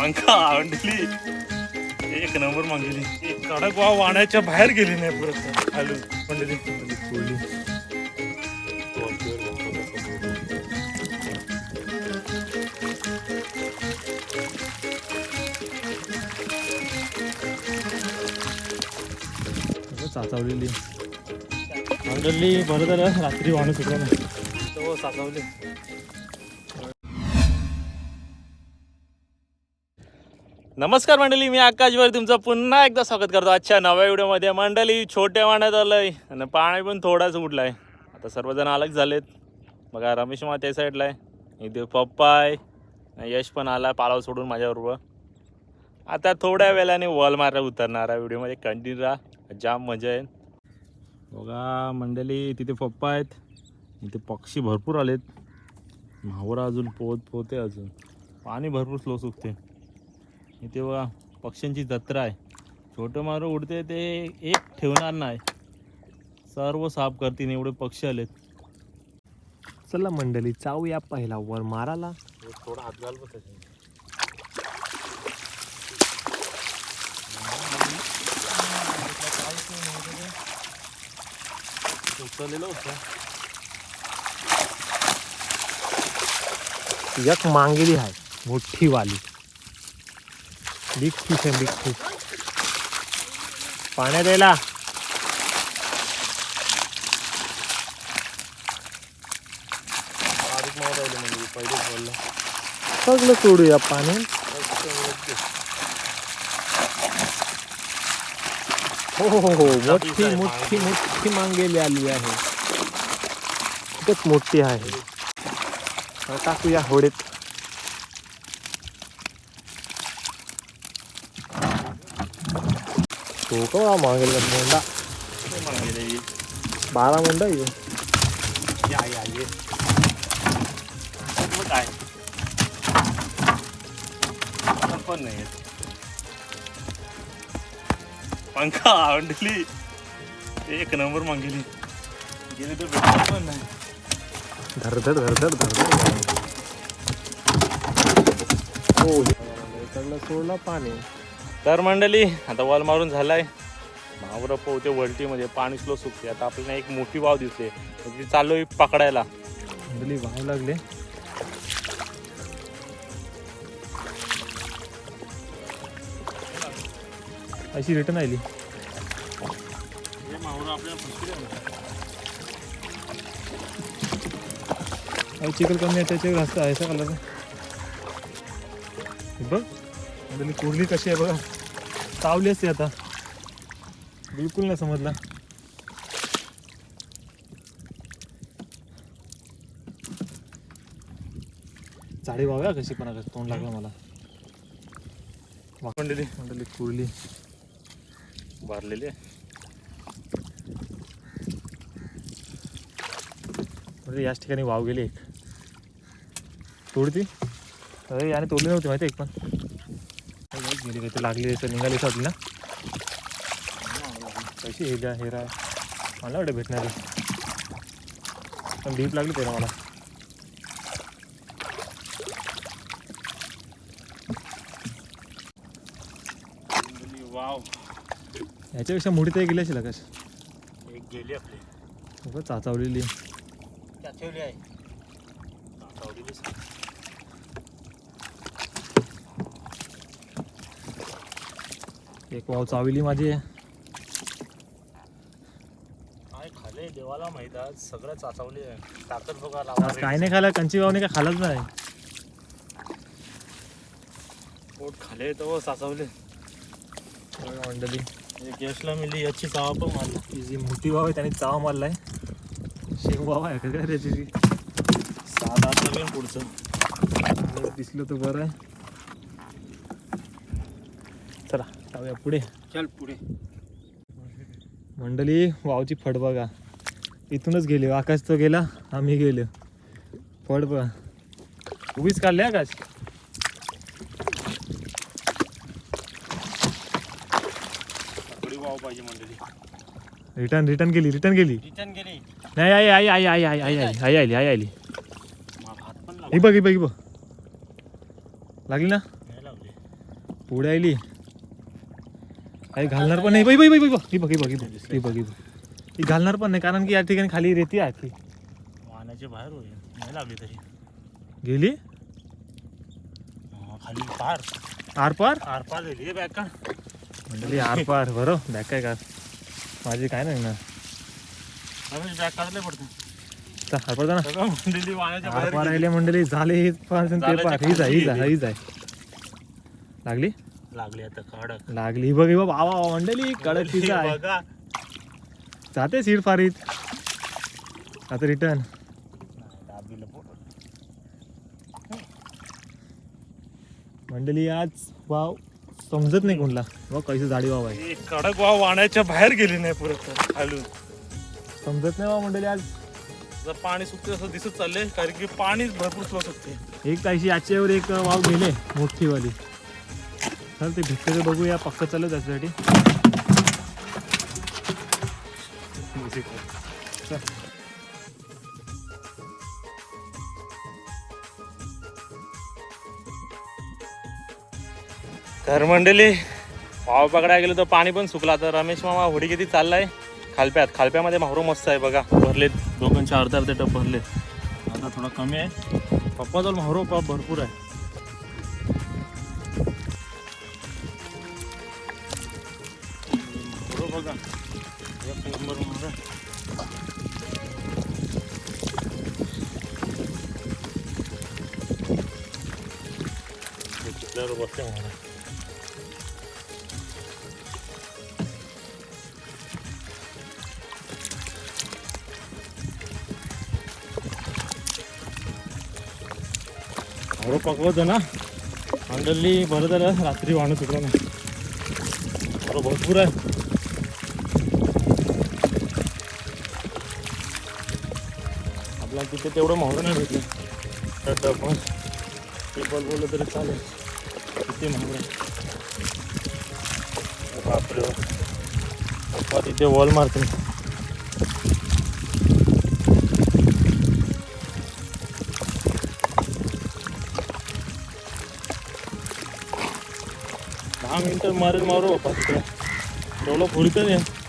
पंखा अंडली एक नंबर मागली. एक कडक वाव वाण्याच्या बाहेर गेली नाही परत. आलू मंडळी. सोडली साचवलेली. मंडळी बरं झालं. रात्री वाहन सुटलं ना तो साचवली. नमस्कार मंडळी मी आकाशवर तुमचं पुन्हा एकदा स्वागत करतो आजच्या नव्या व्हिडिओमध्ये. मंडळी छोट्या वाण्यात आहे आणि पाणी पण थोडाच आहे आता सर्वजण अलग झालेत. बघा रमेश मा त्या साईडला आहे. इथे पप्पा आहे. यश पण आला पालाव सोडून माझ्याबरोबर. आता थोड्या वेळाने वॉल मारा उतरणार आहे. व्हिडिओमध्ये कंटिन्यू राहा. जाम मजा आहे बघा मंडळी तिथे पप्पा आहेत. इथे पक्षी भरपूर आलेत. मावरा अजून पोहत पोहते अजून. पाणी भरपूर स्लो सुकते इथे बघा पक्ष्यांची जत्रा आहे. छोटं मारं उडते ते एक ठेवणार नाही. सर्व साफ करतील एवढे पक्षी आलेत. चला मंडळी चावूया पहिला वर माराला थोडा हात घाल बघ उचललेलं होतं. एक मांगेली आहे मोठी वाली बिग फिश आहे बिग फिश पाण्यात यायला. म्हणजे सगळं सोडूया पाणी. हो हो हो मोठी मोठी मोठी मांगेली आली आहे. खूपच मोठी आहे. टाकूया होडीत. തൂക്കം മാങ്ങൽ മുണ്ട बारामुंडा येऊ काय पण नाही पंखा आवडली एक नंबर मागेली गेली तर भेटली पण नाही धरधर धरधर धरधर हो सोडला पाणी तर मंडळी आता वॉल मारून झालाय. मावरं पोहते वलटीमध्ये पाणी स्लो सुकते. आता आपल्याला एक मोठी वाव दिसते. ती चालू आहे पकडायला. मंडळी वाव लागले. अशी रिटर्न आली. चिकल कमी आहे त्याच्यावर जास्त आहे असा कलर बघ. मंडळी कुर्ली कशी आहे बघा. चावली असते आता. बिलकुल नाही समजला. झाडी वाव्या कशी पण आता तोंड लागलं मला. मंडळी मंडळी कुर्ली भरलेली आहे. म्हणजे याच ठिकाणी वाव गेली एक. तोडती? अरे याने तोडली नव्हती माहिती एक पण. गेली काही लागली असं निघाली वाटली ना. कशी हे द्या हेरा मला वाटतं भेटणार आहे. पण डीप लागली त्याला मला. वाव याच्यापेक्षा मोठी तरी गेली असेल आकाश. एक गेली आपली. चाचावलेली ठेवली आहे. एक वाव चावली माझी. काय खाले देवाला माहीत आज? सगळं चाचवले. आहे ताकद बघा आज काय नाही खायला कंची वावने काय खालाच नाही. पोट खाले तर साचवले. बघा मंडळी. एक यशला मिली याची चावा पण मारला. ती जी मोठी वाव आहे त्याने चाव मारलाय. शेंग वाव आहे का त्याची? लागेल पुढचं. दिसलं तर बरं आहे. चला जाऊया पुढे चल पुढे मंडळी वावची फड बघा इथूनच गेली आकाश तो गेला आम्ही गेलो फड बघा उभीच काढली आकाश थोडी वाव पाहिजे मंडळी रिटर्न रिटर्न गेली रिटर्न गेली रिटर्न गेली नाही आई आई आई आई आई आई आई आई आली आई आली ही बघ ही बघ ही बघ लागली ना पुढे आली काही घालणार पण नाही बाई बाई बाई ही बघ ही बघ ही बघ ही बघ ही बघ ही घालणार पण नाही कारण की या ठिकाणी खाली रेती आहे ती वाहनाच्या बाहेर होईल नाही लागली तरी गेली हा, खाली पार आर पार आर पार हे बॅग का म्हणजे आर पार बरं बॅग काय का माझी काय नाही ना बॅग काढले पडतं मंडळी गेली. झाले हेच आहे लागली लागली आता कडक. लागली. बघ बाबा मंडळी कडक तिचा आहे. बघा जाते सीड फारीत. आता रिटर्न. मंडळी आज वाव समजत नाही कोणला. बघ कैसे जाडी वाव आहे. कडक वाव वाहनाच्या बाहेर गेली नाही परत खालून. समजत नाही वाव मंडळी आज. जर पाणी सुकते असं दिसत चाललंय कारण की पाणी भरपूर स्लो सुकते एक काहीशी याच्यावर एक वाव गेले मोठी वाली चल ते भेटते बघूया पक्क चालू त्याच्यासाठी. चल. तर मंडळी वाव पकडायला गेलो तर पाणी पण सुकला. तर रमेश मामा होडी किती चाललाय? खालप्यात. खालप्यामध्ये माहरू मस्त आहे बघा. भरले दोघांचे अर्धा अर्धे टप भरले आता थोडा कमी आहे. पप्पा जवळ माहरू पाप भरपूर आहे. चिखल्यावर बसले माहुरो. माहुरो पकवतो ना अंडरली बरं झालं रात्री वाहणं सुटलं ना भरपूर आहे आपल्याला तिथे तेवढं माहुरं नाही भेटलं तर डबल टेबल बोललं तरी चालेल किती महाग आहे बापरे. बाप. तिथे वॉल मारते दहा मिनटं मारेल मारू बापा तिकडे. तेवढं पुरतं नाही.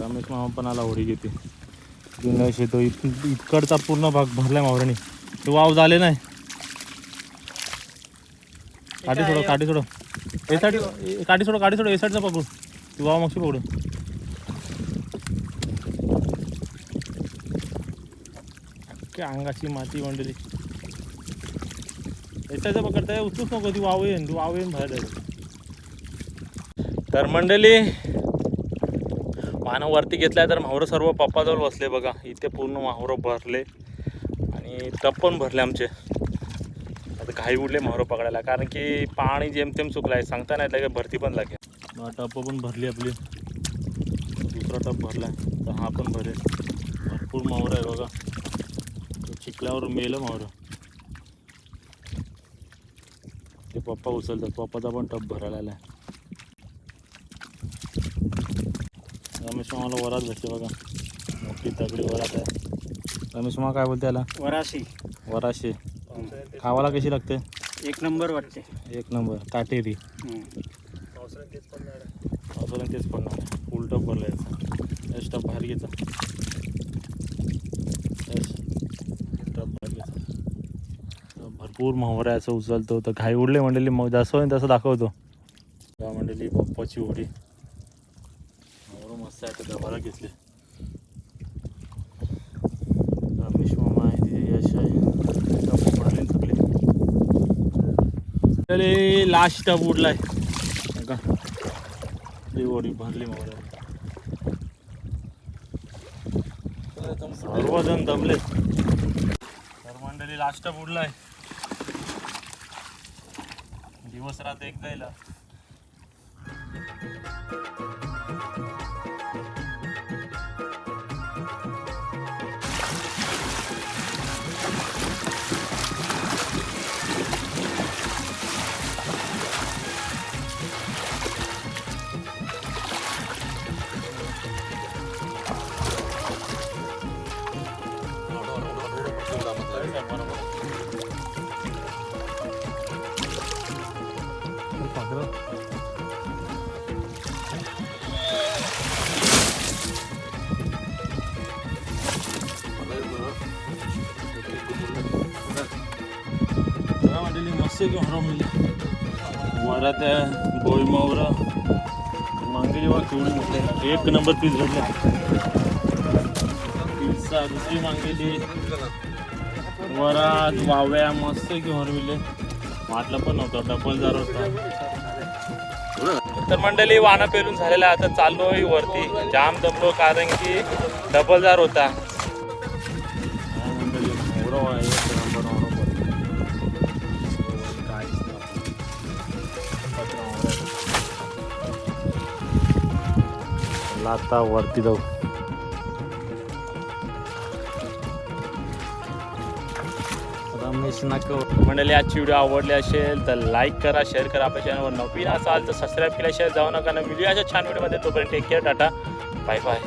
रमेश मामा पण आला होडी घेते. जुन्या शेतो इतकडचा पूर्ण भाग भरलाय मावराने ते वाव झाले नाही. काठी सोडो काठी सोडो ए साठी काठी सोडो काठी सोडो ए साईडचा पकडू तू वाव मागशी पकडू अख्ख्या अंगाची माती मंडळी याच्याचं पकडताय उचलूच नको ती वाव येईन तू वाव येईन बाहेर तर मंडळी वाहनं वरती घेतलाय तर माहुरं सर्व पप्पाजवळ बसले बघा. इथे पूर्ण माहुरं भरले. आणि टप पण भरले आमचे. आता घाई उडले माहुरं पकडायला. कारण की पाणी जेमतेम चुकलं आहे सांगता नाही लगे भरती पण लागेल. टप पण भरली आपली. दुसरा टप भरला तर हा पण भरेल. भरपूर माहुरं आहे बघा. चिखल्यावर मेलं माहुरं ते पप्पा उचलतात. पप्पाचा पण टप भरायला आलाय. रमेश मामाला वरात भेटते बघा. मोठी तगडी वरात आहे. रमेश मामा काय बोलते याला? वराशी. वराशे. खावाला कशी लागते? एक नंबर वाटते. एक नंबर. काटेरी. पावसाळ्यात तेच पडणार. फुल टप भरला याचा. यश टप बाहेर घ्यायचा यश टप बाहेर घ्यायचा भरपूर माहोर आहे असं उचलतो. तर घाई उडले मंडळी मग जसं होईल तसं दाखवतो. मंडळी पप्पाची होडी माहोर मस्त आहे तर गव्हाला घेतले रमेश मामा आहे तिथे यश आहे सगळे लास्ट टप उडलाय बघा भरली ओढी भरली मग सर्वजण दमले तर मंडळी लास्ट बुडलाय दिवस रात एक येला मंडळी मस्त की हरवली वरात आहे बोईमावर मांगेली वा केवढी मोठी एक नंबर पीस घडला पिझ्झा दुसरी मागेली. वरात वाव्या मस्त की हरविले वाटलं पण नव्हतं. डबल जार होता. तर मंडळी वाना पेरून झालेला आहे. आता चाललोय वरती. जाम दमलो कारण की डबल जार होता. आहे. लाता वरती जाऊ. रमेश नको मंडळी आजची व्हिडिओ आवडली असेल तर लाईक करा शेअर करा. आपल्या चॅनलवर नवीन असाल तर सबस्क्राईब केल्याशिवाय जाऊ नका. ना व्हिडिओ अशा छान व्हिडिओमध्ये तोपर्यंत take care tata. Bye bye